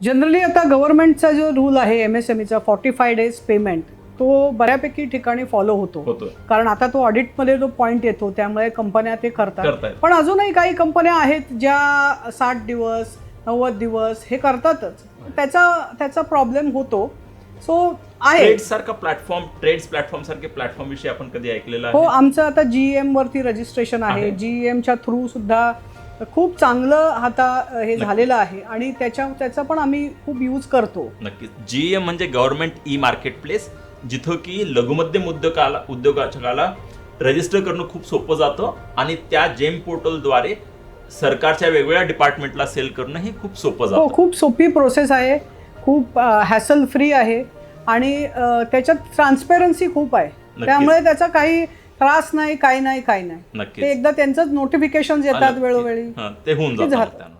Generally आता गव्हर्नमेंटचा जो rule आहे एम एस एम ईचा फॉर्टी फाय डेज पेमेंट तो बऱ्यापैकी ठिकाणी फॉलो होतो. कारण आता तो ऑडिटमध्ये जो पॉईंट येतो त्यामुळे कंपन्या ते करतात. पण अजूनही काही कंपन्या आहेत ज्या साठ दिवस नव्वद दिवस हे करतातच. त्याचा त्याचा प्रॉब्लेम होतो. सो आहे. सारखा प्लॅटफॉर्म ट्रेड्स प्लॅटफॉर्म सारखे प्लॅटफॉर्म विषयी आपण कधी ऐकलेलं हो आमचं आता जी एम वरती रजिस्ट्रेशन आहे. आहे. जी एमच्या थ्रू सुद्धा खूप चांगलं आता हे झालेलं आहे आणि त्याच्या त्याचा पण आम्ही खूप यूज करतो. नक्कीच. जीएम म्हणजे गव्हर्नमेंट ई मार्केट प्लेस जिथं की लघुमध्यम उद्योगाला उद्योगाला रजिस्टर करणं खूप सोपं जातं आणि त्या जेम पोर्टलद्वारे सरकारच्या वेगवेगळ्या डिपार्टमेंटला सेल करणं हे खूप सोपं हो जातं. खूप सोपी प्रोसेस आहे. खूप हॅसल फ्री आहे आणि त्याच्यात ट्रान्सपेरन्सी खूप आहे. त्यामुळे त्याचा काही त्रास नाही काही नाही काही नाही ते एकदा त्यांचंच नोटिफिकेशन येतात आलं वेळोवेळी हां, ते होऊन ते जातं झालं. त्यानं.